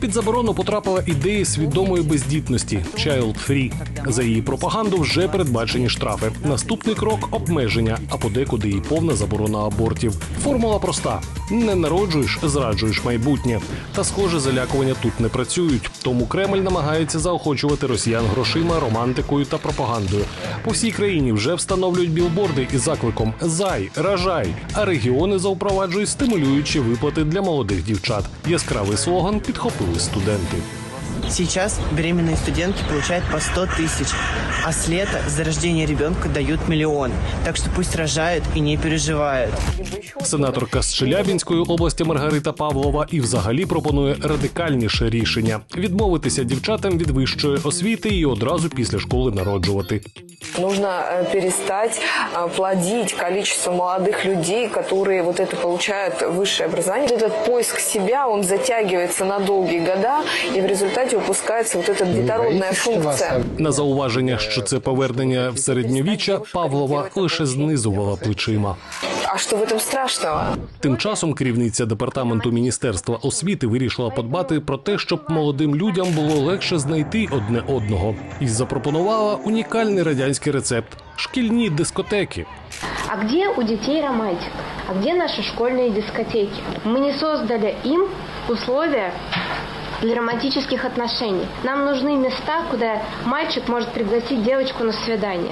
Під заборону потрапила ідея свідомої бездітності Child Free. За її пропаганду вже передбачені штрафи. Наступний крок обмеження, а подекуди і повна заборона абортів. Формула проста: не народжуєш, зраджуєш майбутнє. Та схоже, залякування тут не працюють. Тому Кремль намагається заохочувати росіян грошима, романтикою та пропагандою. По всій країні вже встановлюють білборди із закликом Зай, ражай. А регіони запроваджують стимулюючі виплати для молодих дівчат. Яскравий слоган підхопили студенти. Сейчас беременные студентки получают по 100 тысяч, а с лета за рождение ребенка дают миллион. Так что пусть рожают и не переживают. Сенаторка з Челябінської області Маргарита Павлова і взагалі пропонує радикальніше рішення відмовитися дівчатам від вищої освіти і одразу після школи народжувати Нужно э, перестать э, плодить количество молодых людей, которые вот это получают высшее образование. Вот этот поиск себя, он затягивается на долгие года, и в результате упускается вот эта детородная функция. На зауваження, що це повернення в середньовіччя, Павлова лише знизувала плечима. А что в этом страшного? Тим часом керівниця департаменту міністерства освіти вирішила подбати про те, щоб молодим людям було легше знайти одне одного, і запропонувала унікальний радянський рецепт шкільні дискотеки. А где у детей романтика? А где наши школьные дискотеки? Мы не создали им условия для романтических отношений. Нам нужны места, куда мальчик может пригласить девочку на свидание.